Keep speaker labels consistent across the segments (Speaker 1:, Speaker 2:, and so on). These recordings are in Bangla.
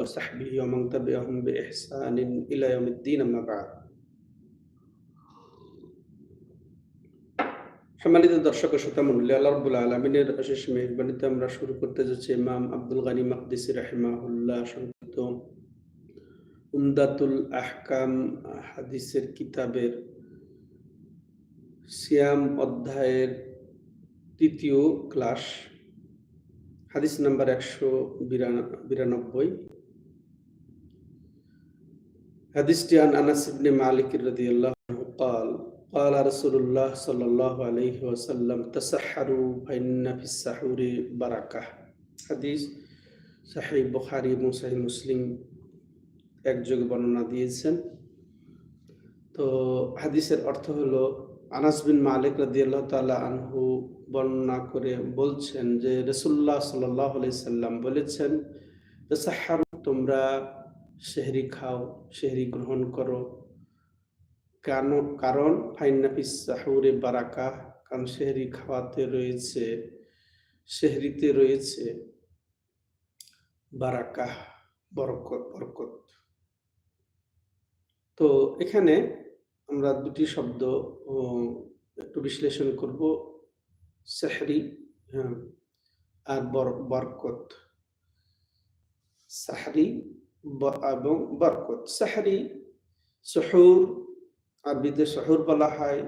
Speaker 1: وصحبه ومن تبعهم بإحسان إلى يوم الدين أما بعد সম্মানিত দর্শক ও শ্রোতা মন্ডলী আল্লাহ রব্বুল আলমিনের অশেষ মেহরবানিতে আমরা শুরু করতে যাচ্ছি ইমাম আব্দুল গানি মাকদিসি রাহিমাহুল্লাহ সংক্ষিপ্ত উমদাতুল আহকাম হাদিসের কিতাবের সিয়াম অধ্যায়ের তৃতীয় ক্লাস হাদিস নাম্বার একশো বিরানব্বই হাদিসটি আন আনাস ইবনে মালিক রাদিয়াল্লাহু আনহু قال قال رسول الله صلى الله عليه وسلم تسحروا فإن في السحور بركة হাদিস সাহিহ বুখারী এবং সাহিহ মুসলিম একযোগে বর্ণনা দিয়েছেন তো হাদিসের অর্থ হলো আনাস বিন মালিক রাদিয়াল্লাহু তাআলা আনহু বর্ণনা করে বলছেন যে রসুল্লাহ সাল্লাহ সাল্লাম বলেছেন সাহার তোমরা শেহরি খাও শেহরি গ্রহণ করো। কেন কারণ ফাইনাফিস সাহুরে বারাকা, কারণ শেহরি খাওয়াতে রয়েছে শেহরিতে রয়েছে বারাকা, বরকত বরকত। তো এখানে আমরা দুটি শব্দ একটু বিশ্লেষণ করব। সেহরি হ্যাঁ আর বরকত। সাহরি এবং বরকত। সাহরি, সহুর, আরবিতে শহুর বলা হয়।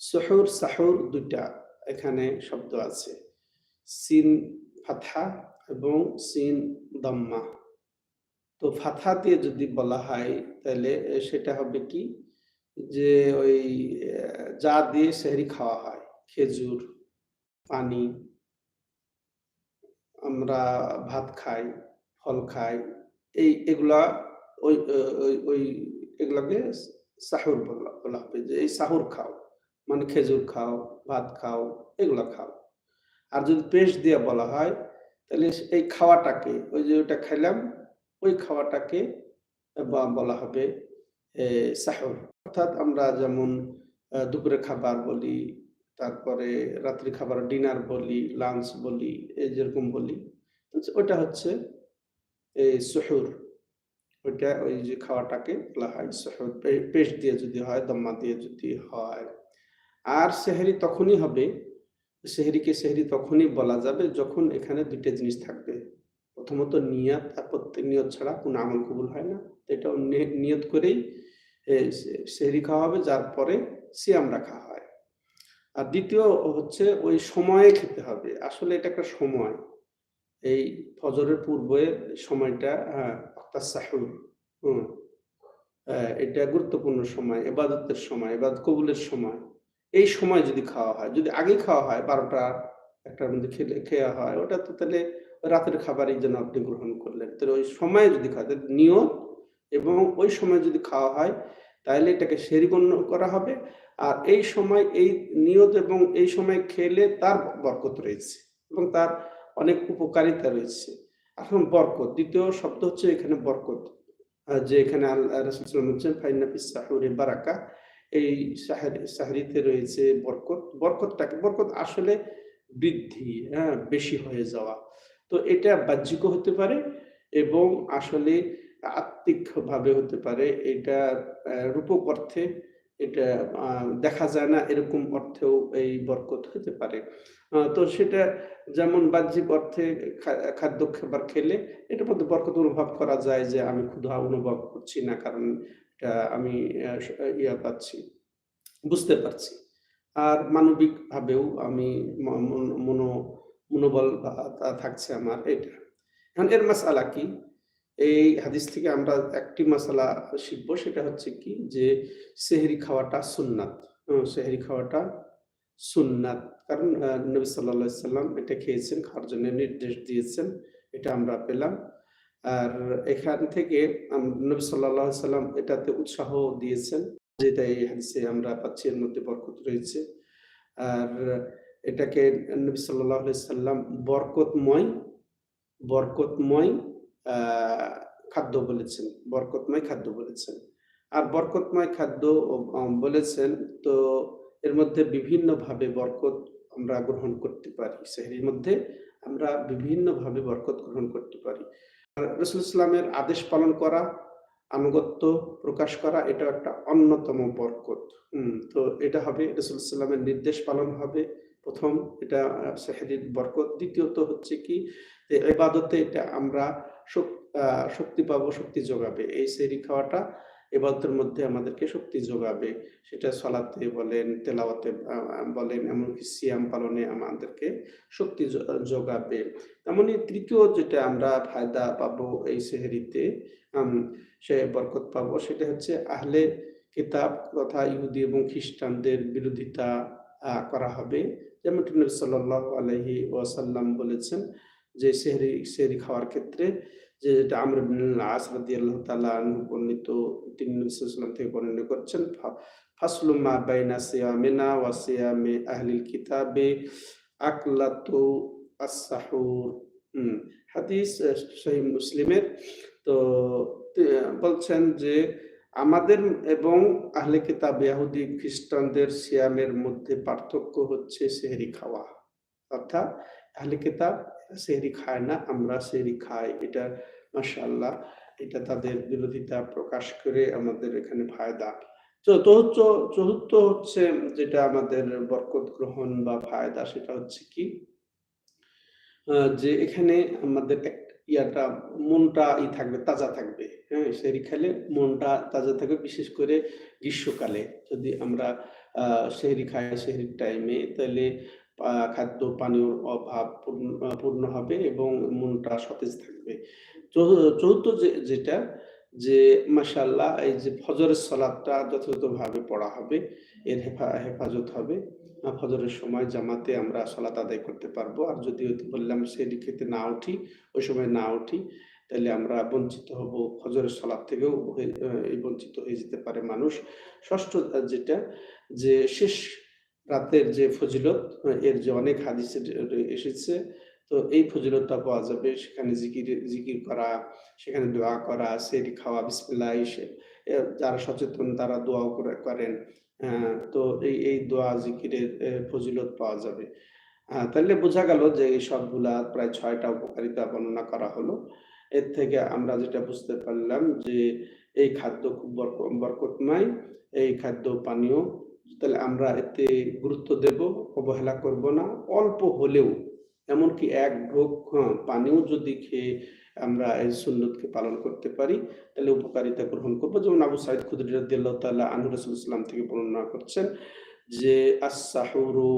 Speaker 1: শহুর সাহুর দুইটা এখানে শব্দ আছে। সিন ফাথা এবং সিন দম্মা। তো ফাথা দিয়ে যদি বলা হয়, তাহলে সেটা হবে কি? যে ওই, যা দিয়ে সেহরি খাওয়া হয়, খেজুর, পানি, আমরা ভাত খাই, ফল খাই এই এগুলা ওই ওই ওই এগুলাকে সাহুর বলা বলা হবে যে এই সাহুর খাও মানে খেজুর খাও, ভাত খাও, এগুলা খাও। আর যদি পেস্ট দিয়ে বলা হয়, তাহলে এই খাওয়াটাকে, ওই যে ওটা খাইলাম, ওই খাওয়াটাকে বলা হবে সাহুর। অর্থাৎ আমরা যেমন দুপুরে খাবার বলি, তারপরে রাত্রি খাবার, ডিনার বলি, লাঞ্চ বলি, এই যেরকম বলি ওটা হচ্ছে সহুর, ওইটা ওই যে খাওয়াটাকে বলা হয় সহুর পেস্ট দিয়ে যদি হয়, দম্মা দিয়ে যদি হয়। আর সেহেরি তখনই হবে, সেহেরিকে সেহেরি তখনই বলা যাবে যখন এখানে দুইটা জিনিস থাকবে। প্রথমত নিয়াত, তারপর নিয়ত ছাড়া কোনো আমল কবুল হয় না। এটা নিয়ত করেই সেহরি খাওয়া হবে, যার পরে সিয়াম রাখা হয়। আর দ্বিতীয় হচ্ছে ওই সময়ে খেতে হবে। আসলে এটা একটা সময়। এই ফজরের পূর্বে সময়টা হ্যাঁ হম এটা গুরুত্বপূর্ণ সময়, এবাদতের সময়, এবাদত কবুলের সময়। এই সময় যদি খাওয়া হয়, যদি আগে খাওয়া হয়, বারোটা, একটার মধ্যে খেলে, খেয়া হয়, ওটা তো তাহলে রাতের খাবারই যেন আপনি গ্রহণ করলেন। তাহলে ওই সময়ে যদি খাওয়া নিয়ত এবং ওই সময় যদি খাওয়া হয়, তাহলে এটাকে গণ্য করা হবে। আর এই সময় এই নিয়ত এবং এই সময় খেলে তার বরকত রয়েছে এবং তার অনেক উপকারিতা রয়েছে। এখন বরকত, দ্বিতীয় শব্দ হচ্ছে এখানে বরকত যে এখানে আল্লাহ বারাকা এই সাহারিতে রয়েছে বরকত। বরকতটাকে, বরকত আসলে বৃদ্ধি হ্যাঁ বেশি হয়ে যাওয়া। তো এটা বাহ্যিক হতে পারে এবং আসলে আত্মিক ভাবে হতে পারে। এটা রূপক অর্থে এটা দেখা যায় না, এরকম অর্থেও এই বরকত হতে পারে। তো সেটা যেমন বাহ্যিক অর্থে খাদ্য খাবার খেলে এটার মধ্যে বরকত অনুভব করা যায় যে আমি ক্ষুধা অনুভব করছি না, কারণ এটা আমি ইয়া পাচ্ছি, বুঝতে পারছি। আর মানবিক ভাবেও আমি মনো মনোবল থাকছে আমার এটা। এখন এর মাসালা কি? এই হাদিস থেকে আমরা একটি মশালা শিখব, সেটা হচ্ছে কি যে সেহেরি খাওয়াটা সুন্নাত। সেহেরি খাওয়াটা সুন্নাত। কারণ নবী সাল্লা সাল্লাম এটা খেয়েছেন, খাওয়ার জন্য নির্দেশ দিয়েছেন, এটা আমরা পেলাম। আর এখান থেকে নবী সাল্লাহ সাল্লাম এটাতে উৎসাহ দিয়েছেন, যেটা এই হাদিসে আমরা পাচ্ছি, এর মধ্যে বরকত রয়েছে। আর এটাকে নবী সাল্লাহ সাল্লাম বরকতময় বরকতময় খাদ্য বলেছেন, বরকতময় খাদ্য বলেছেন। আর বরকতময় খাদ্য বলেছেন তো এর মধ্যে বিভিন্ন ভাবে বরকত আমরা গ্রহণ করতে পারি। সেহরির মধ্যে আমরা বিভিন্ন ভাবে বরকত গ্রহণ করতে পারি। রসুল ইসলামের আদেশ পালন করা, আনুগত্য প্রকাশ করা, এটা একটা অন্যতম বরকত। তো এটা হবে রসুল ইসলামের নির্দেশ পালন হবে। প্রথম এটা সেহেরির বরকত। দ্বিতীয়ত হচ্ছে কি এবাদতে এটা আমরা শক্তি পাবো, শক্তি যোগাবে। এই সেহরি খাওয়াটা এবাদতের মধ্যে আমাদেরকে শক্তি যোগাবে। সেটা সলাতে বলেন, তেলাওয়াতে বলেন, এমনকি সিয়াম পালনে আমাদেরকে শক্তি যোগাবে। তেমনই তৃতীয় যেটা আমরা ফায়দা পাবো এই সেহেরিতে সে বরকত পাবো, সেটা হচ্ছে আহলে কিতাব তথা ইহুদি এবং খ্রিস্টানদের বিরোধিতা করা হবে। যেমন নবী সাল্লাহ আলহি ওয়াসাল্লাম বলেছেন যে সেহরি সেহরি খাওয়ার ক্ষেত্রে যে যেটা আমরা আস রাদি আল্লাহ তাআলা বর্ণিত তিনি থেকে বর্ণনা করছেন ফাসলু মা বাইনা সিয়ামিনা ওয়া সিয়ামে আহলিল কিতাবে আকলাতু আস-সাহুর। হাদিস সহিহ মুসলিমের। তো, বলছেন যে আমাদের এবং আহলে কিতাব ইয়াহুদি খ্রিস্টানদের সিয়ামের মধ্যে পার্থক্য হচ্ছে সেহরি খাওয়া। অর্থাৎ আহলে কিতাব সেহরি খায় না, আমরা সেহরি খাই। এটা, মাশাআল্লাহ, এটা তাদের বিরোধিতা প্রকাশ করে আমাদের এখানে ফায়দা। চতুর্থ চতুর্থ হচ্ছে যেটা আমাদের বরকত গ্রহণ বা ফায়দা, সেটা হচ্ছে কি? যে এখানে আমাদের ইয়াটা মনটা ই থাকবে, তাজা থাকবে। হ্যাঁ সেরি খেলে মনটা তাজা থাকবে, বিশেষ করে গ্রীষ্মকালে। যদি আমরা আহ সেহরি খাই সেহরির টাইমে তাহলে খাদ্য পানীয় অভাব পূর্ণ হবে এবং মনটা সতেজ থাকবে। চৌদ্দ যেটা, যে মাসাল্লাহ এই যে ফজরের সলাদটা যথাযথভাবে পড়া হবে, এর হেফাজত হবে। ফজরের সময় জামাতে আমরা সলাত আদায় করতে পারব। আর যদি বললাম সেই খেতে না উঠি, ওই সময় না উঠি, তাহলে আমরা বঞ্চিত হব। ফজরের সলাদ থেকেও বঞ্চিত হয়ে যেতে পারে মানুষ। ষষ্ঠ যেটা, যে শেষ রাতের যে ফজিলত এর যে অনেক হাদিস এসেছে, তো এই ফজিলতটা পাওয়া যাবে। সেখানে জিকির জিকির করা, সেখানে দোয়া করা, সেটি খাওয়া, বিসমিল্লাহ যারা সচেতন তারা দোয়াও করেন। তো এই এই দোয়া, জিকিরের ফজিলত পাওয়া যাবে। তাহলে বোঝা গেল যে এই সবগুলা প্রায় ছয়টা উপকারিতা বর্ণনা করা হলো। এর থেকে আমরা যেটা বুঝতে পারলাম যে এই খাদ্য খুব বরকতময়, এই খাদ্য পানীয় তাহলে আমরা এতে গুরুত্ব দেব অবহেলা করব না। অল্প হলেও এমনকি এক ঢোক হ্যাঁ, পানিও যদি খেয়ে আমরা এই সুন্নতকে পালন করতে পারি তাহলে উপকারিতা গ্রহণ করব। যেমন আবু সাইদ খুদরি রাদিয়াল্লাহু তাআলা আনহু ইসলাম থেকে বর্ণনা করছেন যে আস-সাহুরু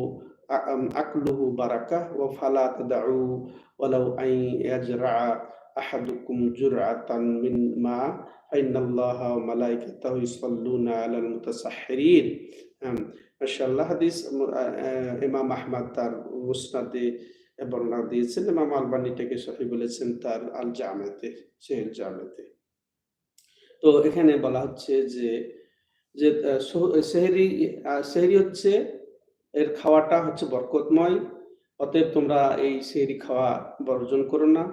Speaker 1: আকলুহু বারাকা ওয়া ফালা তাদউ ওয়ালাউ আই ইয়াজরা আহাদুকুম জুরআতান মিন মা ফাইনাল্লাহা ওয়া মালাইকাতাহু ইউসাল্লুনা আলাল মুতাসাহহিরিন। মাশাআল্লাহ, হাদিস ইমাম আহমদ তার মুসনাদে বর্ণনা দিয়েছেন, ইমাম আলবানিটাকে সহি বলেছেন তার আল জামেতে শের জামেতে। তো এখানে বলা হচ্ছে যে যে সেহরি সেহরি হচ্ছে, এর খাওয়াটা হচ্ছে বরকতময়, অতএব তোমরা এই সেহরি খাওয়া বর্জন করো না।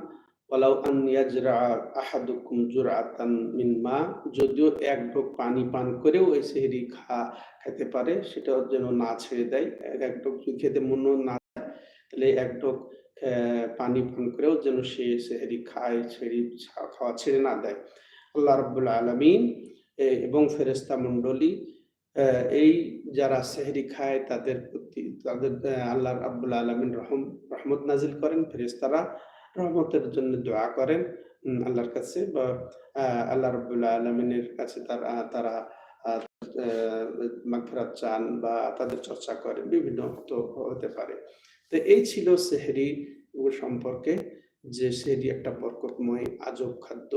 Speaker 1: ওয়ালাউ আন ইয়াজরা আহাদুকুম জুরআতান মিন মা, যদিও এক ঢোক পানি পান করেও এই সেহরি খা, খেতে পারে সেটাও যেন না ছেড়ে দেয়। এক ঢোক খেতে মনও না তাহলে এক ঢোক পানি পান করেও যেন সে সেহরি খায় ছেড়ি খাওয়া ছেড়ে না দেয়। আল্লাহ রব্বুল আলমিন এবং ফেরেস্তা মন্ডলী এই যারা সেহরি খায়, তাদের প্রতি, তাদের আল্লাহ আব্বুল আলমিন রহম, রহমত নাজিল করেন ফেরেস্তারা রহমতের জন্য দোয়া করেন। আল্লাহর কাছে বা আল্লাহ রব্বুল্লাহ আলমিনের কাছে তারা তারা মাগফিরাত চান বা তাদের চর্চা করেন, বিভিন্ন তো হতে পারে। তো এই ছিল সেহরি সম্পর্কে, যে সেহরি একটা বরকতময় আজব খাদ্য।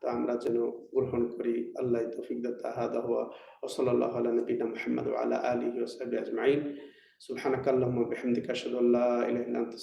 Speaker 1: তা আমরা যেন গ্রহণ করি। আল্লাহ তৌফিক দাতা হাদা হুয়া ওয়া সাল্লাল্লাহু আলা নবিনা মুহাম্মদ আলা আলিহি ওয়া সাহবিহি আজমাইন। সুবহানাকাল্লাহুম্মা বিহামদিকা আশহাদু আল্লা ইলাহা ইল্লা আনতা